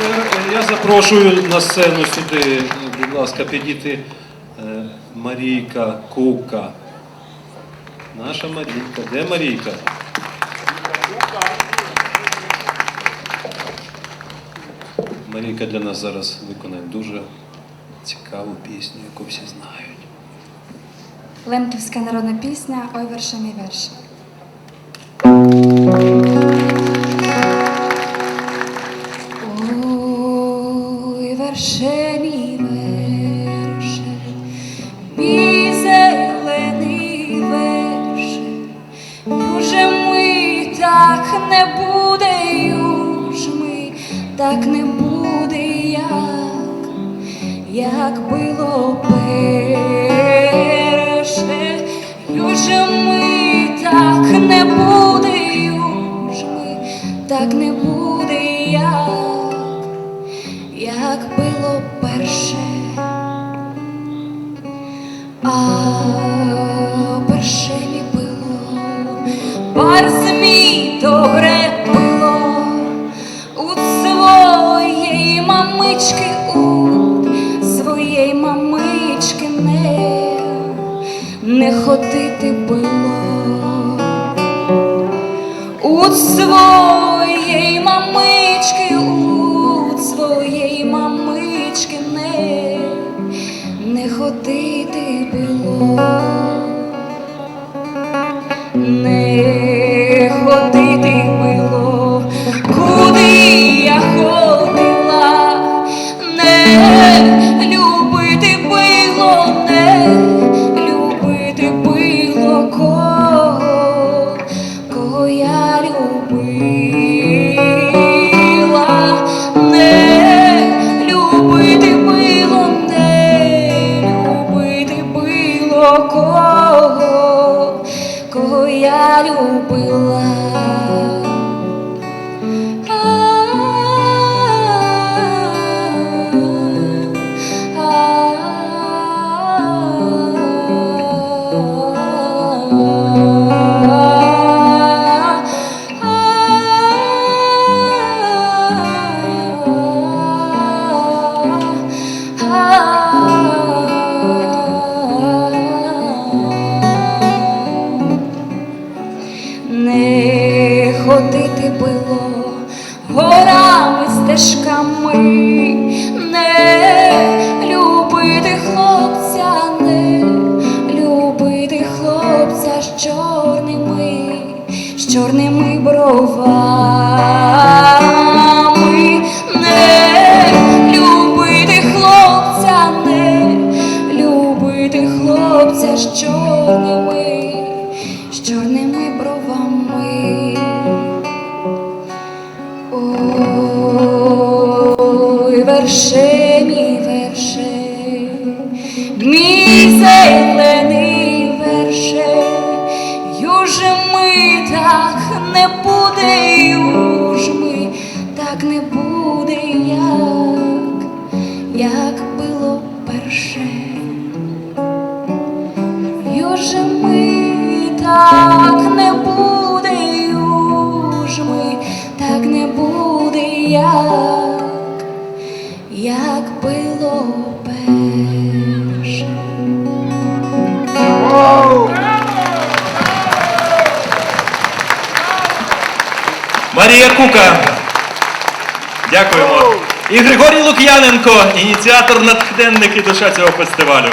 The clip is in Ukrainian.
Е, я запрошую на сцену сюди, будь ласка, підійти е, Марійка Кука. Наша Марійка. Де Марійка? Марійка для нас зараз виконає дуже цікаву пісню, яку всі знають. Лемківська народна пісня Ой верше мій верше. Ой, верше мій зелений верше, Юже ми так не буде, ми так не буде, як як було було перше. А перше мі було, барс мій добре було у своєї мамички, у своєї мамички не, не ходити було. У своєї мамички, ходити було, любила. Було горами, стежками, не любити хлопця, не любити хлопця з чорними, з чорними бровами, не любити хлопця, не любити хлопця з чорними, Ой, як було перше. Марія Кука. Дякуємо. І Григорій Лук'яненко, ініціатор натхненник і душа цього фестивалю.